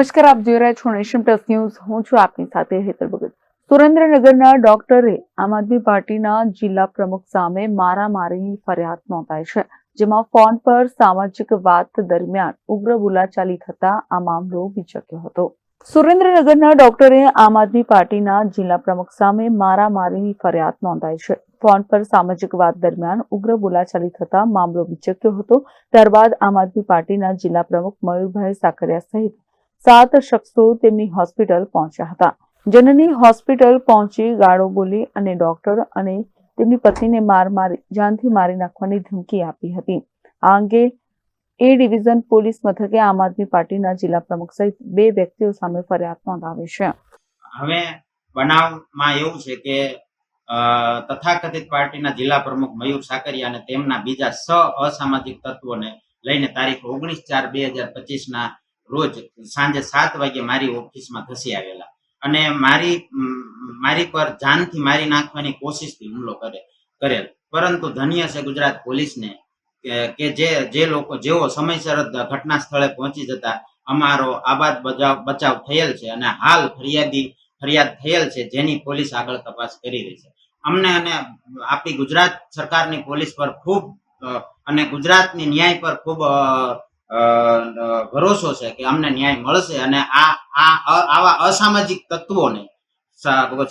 નમસ્કાર, આપ જોઈ રહ્યા છો નેશન પ્લસ ન્યૂઝ. હું છું આપની સાથે હેતલ ભગત. સુરેન્દ્રનગરના ડોક્ટરે આમ આદમી પાર્ટીના જિલ્લા પ્રમુખ સામે મારામારીની ફરિયાદ નોંધાઈ છે, જેમાં ફોન પર સામાજિક વાત દરમિયાન ઉગ્ર બોલાચાલી થતા આ મામલો વિચક્યો હતો. સુરેન્દ્રનગરના ડોક્ટરે આમ આદમી પાર્ટીના જિલ્લા પ્રમુખ સામે મારામારીની ફરિયાદ નોંધાઈ છે. ફોન પર સામાજિક વાત દરમિયાન ઉગ્ર બોલાચાલી થતા મામલો વિચક્યો હતો. ત્યારબાદ આમ આદમી પાર્ટીના જિલ્લા પ્રમુખ મયુરભાઈ સાકરિયા સહિત સાત શખ્સો તેમની હોસ્પિટલ પહોંચ્યા હતા. જનની હોસ્પિટલ પહોંચી ગાળો બોલી અને ડોક્ટર અને તેમની પત્નીને માર મારી, જાનથી મારી નાખવાની ધમકી આપી હતી. આ અંગે એ ડિવિઝન પોલીસ મથકે આમ આદમી પાર્ટીના જિલ્લા પ્રમુખ સહિત બે વ્યક્તિઓ સામે ફરિયાદ નોંધાવી છે. હવે બનાવમાં એવું છે કે તથાકથિત પાર્ટીના જિલ્લા પ્રમુખ મયુર સાકરિયા અને તેમના બીજા સ અસામાજિક તત્વોને લઈને તારીખ ઓગણીસ ચાર બે હજાર પચીસના રોજ સાંજે સાત વાગે મારી ઓફિસમાં ધસી આવેલા. અને મારી મારી પર જાનથી મારી નાખવાની કોશિશથી હુમલો કરે, કરેલ. પરંતુ ધન્ય છે ગુજરાત પોલીસને કે- જે જે લોકો, જેઓ સમયસર ઘટના સ્થળે પહોંચી જતા અમારો આબાદ બચાવ બચાવ થયેલ છે અને હાલ ફરિયાદી, ફરિયાદ થયેલ છે જેની પોલીસ આગળ તપાસ કરી રહી છે. અમને અને આપણી ગુજરાત સરકારની પોલીસ પર ખૂબ અને ગુજરાતની ન્યાય પર ખૂબ ભરોસો છે કે અમને ન્યાય મળશે અને આ આ અ- આવા અસામાજિક તત્વોને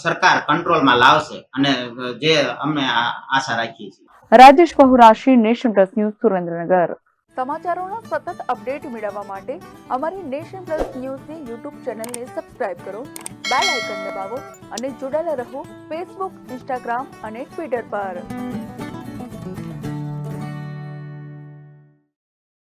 સરકાર કંટ્રોલમાં લાવશે અને જે અમે આ- આશા રાખીએ છીએ. Rajesh Bahurashi Nation Plus News Surendranagar. સમાચારોના સતત અપડેટ મેળવવા માટે અમારી નેશન પ્લસ ન્યૂઝની યુટ્યુબ ચેનલને સબસ્ક્રાઇબ કરો બેલ આઇકન દબાવો અને જોડાયેલા રહો ફેસબુક ઇન્સ્ટાગ્રામ અને ટ્વિટર પર.